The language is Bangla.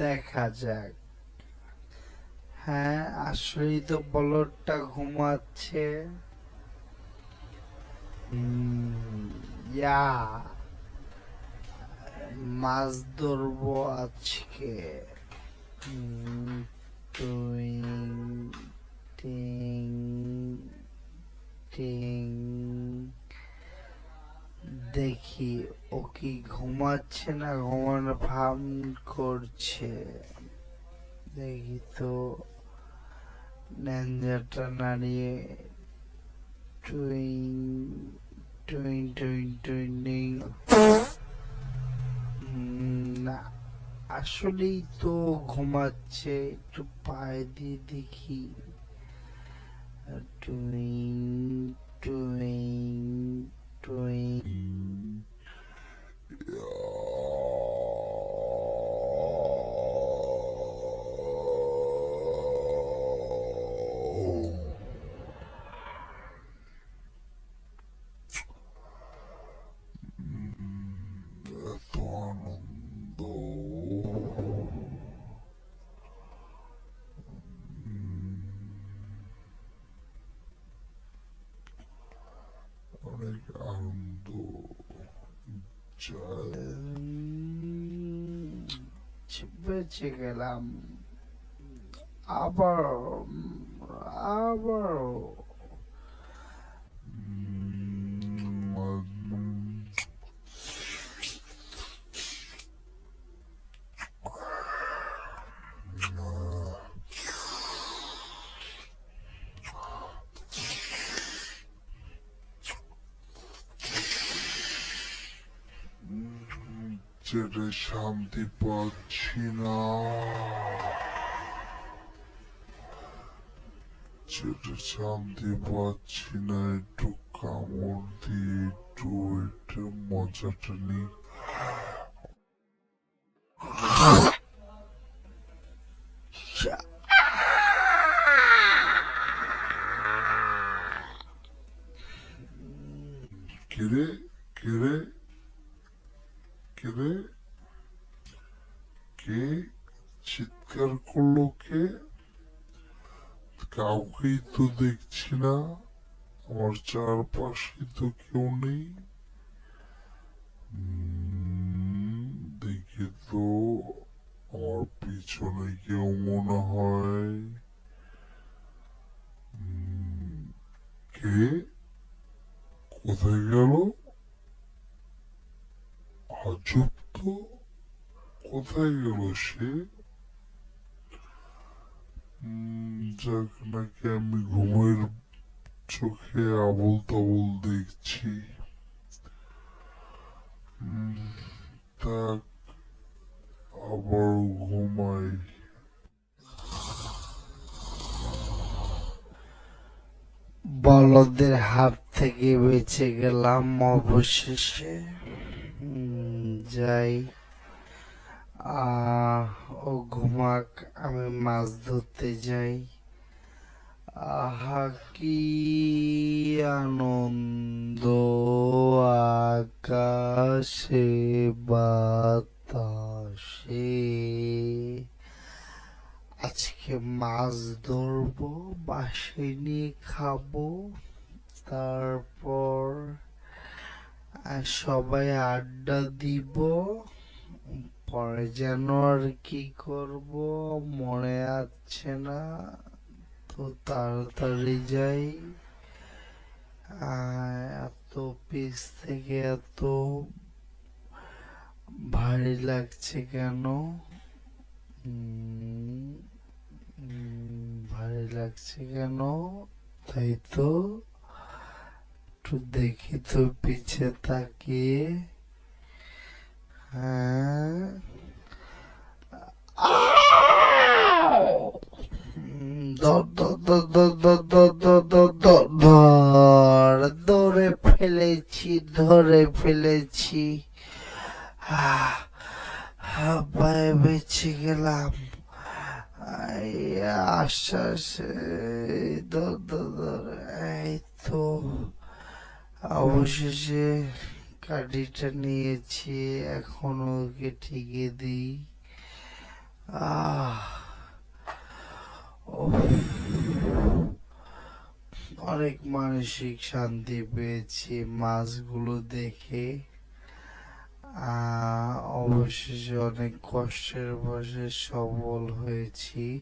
দেখা যাক। হ্যাঁ আসলেই তো বলদটা ঘুমাচ্ছে। ইয়া মাছ ধরবো আজকে। টিং টিং দেখি, ও কি ঘুমাচ্ছে না ঘুমানো ভাব করছে? দেখি তো ন্যাঞ্জাটা নাড়িয়ে টুইং টুইং টুইং টুইং না, আসলেই তো ঘুমাচ্ছে, একটু পায়ে দিয়ে দেখি। টুইং টুইং dream. Yeah. 집에 지게람 아버 음, 아버 যেটা শান্তি পাচ্ছি না। ছেড়ে শান্তি পাচ্ছি না, একটু কামড় দিয়ে, একটু একটু মজাটা নিই। কে চিৎকার করল কে? কাউকেই তো দেখছি না। আমার চারপাশে তো কেউ নেই। দেখি তো আমার পিছনে কেউ মনে হয়। কে? কোথায় গেল আজব তো কোথায় গেল সে? যাক, নাকি আমি ঘুমের চোখে আবল তাবল দেখছি তাক আবার ঘুমাই। বলদের হাত থেকে বেঁচে গেলাম অবশেষে। যাই। ও ঘুমাক, আমি মাছ ধরতে যাই। আহা, কি আনন্দ আকাশে, বাতাসে। আজকে মাছ ধরবো, বাসে নিয়ে খাব, তারপর সবাই আড্ডা দিব পরে যেন আর কি করব, মনে আছে না। তো তাড়াতাড়ি যাই। এত পিস থেকে এত ভারী লাগছে কেন? ভারী লাগছে কেন? তাই তো, একটু দেখি তো পিছে তাকিয়ে। হ্যাঁ ধরে ফেলেছি ধরে ফেলেছি। বেঁচে গেলাম। আশ্বাস এই তো। অবশেষে কাঠিটা নিয়েছি, এখন ওকে ঠিকে দিই। আহ। অনেক মানসিক শান্তি পেয়েছি মাছগুলো দেখে। অবশেষে অনেক কষ্টের বসে সবল হয়েছি।